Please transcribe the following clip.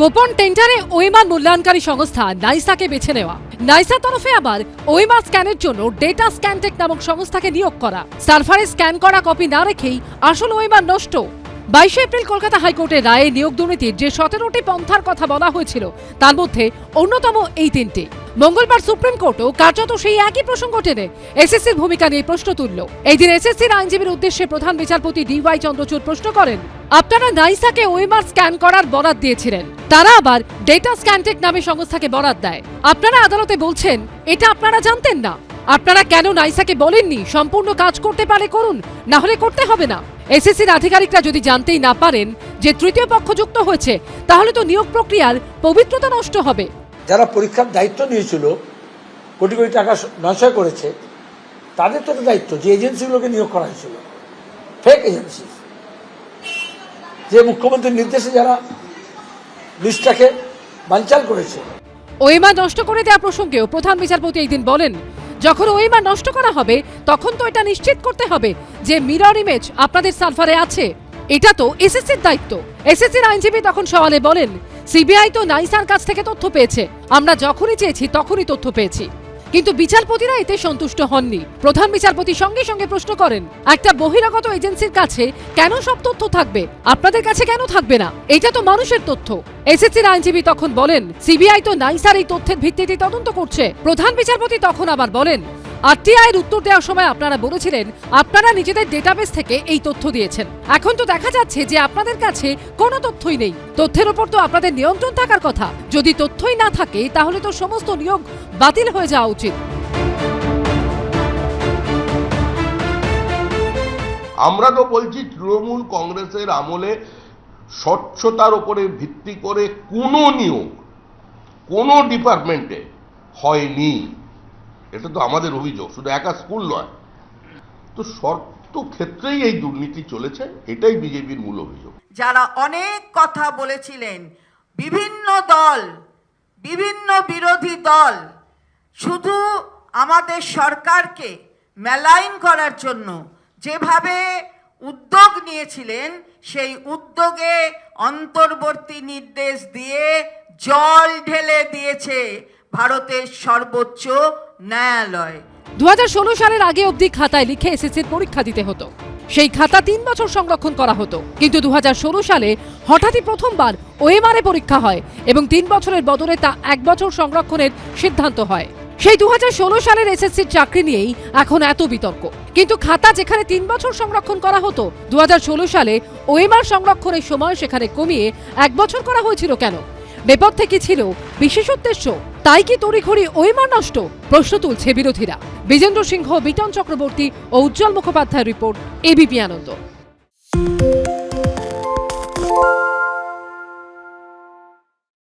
গোপন টেন্ডারে ওয়েমার মূল্যায়নকারী সংস্থা নাইসাকে বেছে নেওয়া। নাইসার তরফে আবার ওয়েমার স্ক্যানের জন্য ডেটা স্ক্যানটেক নামক সংস্থাকে নিয়োগ করা। সার্ভারে স্ক্যান করা কপি না রেখেই আসল ওয়েমার নষ্ট। বাইশে এপ্রিল কলকাতা হাইকোর্টের রায়ে নিয়োগ দুর্নীতির যে সতেরোটি পন্থার কথা বলা হয়েছিল, তার মধ্যে অন্যতম এই তিনটি। মঙ্গলবার সুপ্রিম কোর্টও কার্যত সেই একই প্রসঙ্গ টেনে এসএসসির ভূমিকা নিয়ে প্রশ্ন তুলল। এই দিন এসএসসির আইনজীবীর উদ্দেশ্যে প্রধান বিচারপতি ডিওয়াই চন্দ্রচূড় প্রশ্ন করেন, আপনারা নাইসাকে ওয়েমার স্ক্যান করার বরাদ দিয়েছিলেন। তারা আবার ডেটা স্ক্যানটেক নামে সংস্থাকে বরাদ দেয়। আপনারা আদালতে বলছেন, এটা আপনারা জানতেন না। আপনারা কেন নাইসাকে বলেননি? সম্পূর্ণ কাজ করতে পারে করুন, না হলে করতে হবে না। এসএসসির আধিকারিকরা যদি জানতেই না পারেন যে তৃতীয় পক্ষ যুক্ত হয়েছে, তাহলে তো নিয়োগ প্রক্রিয়ার পবিত্রতা নষ্ট হবে। যারা পরীক্ষার দায়িত্ব নিয়েছিল, কোটি কোটি টাকা নয়শয় করেছে, তাদের তো দায়িত্ব, যে এজেন্সিগুলোকে নিয়োগ করা হয়েছিল। ফেক এজেন্সি যে মুখ্যমন্ত্রীর নির্দেশে যারা লিস্টটাকে বানচাল করেছে। ওইমা নষ্ট করে দেওয়া প্রসঙ্গেও প্রধান বিচারপতি একদিন বলেন, যখন ওইমা নষ্ট করা হবে, তখন তো এটা নিশ্চিত করতে হবে যে মিরর ইমেজ আপনাদের সার্ভারে আছে। এটা তো এসএসসির দায়িত্ব। এসএসসির আইনজীবী তখন সওয়ালে বলেন, সিবিআই তো নাইসার কাছ থেকে তথ্য পেয়েছে। আমরা যখনই চেয়েছি, তখনই তথ্য পেয়েছি। কিন্তু বিচারপতিরা এতে সন্তুষ্ট হননি। প্রধান বিচারপতি সঙ্গে সঙ্গে প্রশ্ন করেন, একটা বহিরাগত এজেন্সির কাছে কেন সব তথ্য থাকবে? আপনাদের কাছে কেন থাকবে না? এটা তো মানুষের তথ্য। এসএসসির আইনজীবী তখন বলেন, সিবিআই তো নাইসার এই তথ্যের ভিত্তিতে তদন্ত করছে। প্রধান বিচারপতি তখন আবার বলেন আরটিআই এর উত্তর দেওয়ার সময় আপনারা বলেছিলেন, আপনারা নিজেদের ডেটাবেস থেকে এই তথ্য দিয়েছেন। এখন তো দেখা যাচ্ছে যে আপনাদের কাছে কোনো তথ্যই নেই। তথ্যের উপর তো আপনাদের নিয়ন্ত্রণ থাকার কথা। যদি তথ্যই না থাকে, তাহলে তো সমস্ত নিয়োগ বাতিল হয়ে যাওয়া উচিত। আমরা তো বলছি, তৃণমূল কংগ্রেসের আমলে স্বচ্ছতার উপরে ভিত্তি করে কোনো নিয়োগ কোনো ডিপার্টমেন্টে হয়নি। এটা তো আমাদের অভিযোগ, শুধু একা স্কুল নয়। তো শর্ত ক্ষেত্রেই এই দুর্নীতি চলেছে, এটাই বিজেপির মূল অভিযোগ। যারা অনেক কথা বলেছিলেন, বিভিন্ন দল, বিভিন্ন বিরোধী দল, শুধু আমাদের সরকারকে মেলাইন করার জন্য যেভাবে উদ্যোগ নিয়েছিলেন, সেই উদ্যোগে অন্তর্বর্তী নির্দেশ দিয়ে জল ঢেলে দিয়েছে ভারতের সর্বোচ্চ ন্যায়ালয়। দু সালের আগে অবধি খাতায় লিখে এসএসসির পরীক্ষা দিতে হতো। সেই খাতা তিন বছর সংরক্ষণ করা হতো। কিন্তু দুহাজার ষোলো সালে হঠাৎই প্রথমবার ওএমআরএ পরীক্ষা হয় এবং তিন বছরের বদলে তা এক বছর সংরক্ষণের সিদ্ধান্ত হয়। সেই দুহাজার ষোলো সালের এসএসসির চাকরি নিয়েই এখন এত বিতর্ক। কিন্তু খাতা যেখানে তিন বছর সংরক্ষণ করা হতো দু হাজার ষোলো সালে ওএমআর সংরক্ষণের সময় সেখানে কমিয়ে এক বছর করা হয়েছিল কেন? নেপথ্যে কি ছিল বিশেষ উদ্দেশ্য তাই কি তড়িঘড়ি ওইমার নষ্ট? প্রশ্ন তুলছে বিরোধীরা। বিজেন্দ্র সিংহ, বিটন চক্রবর্তী ও উজ্জ্বল মুখোপাধ্যায়ের রিপোর্ট এবিপি আনন্দ।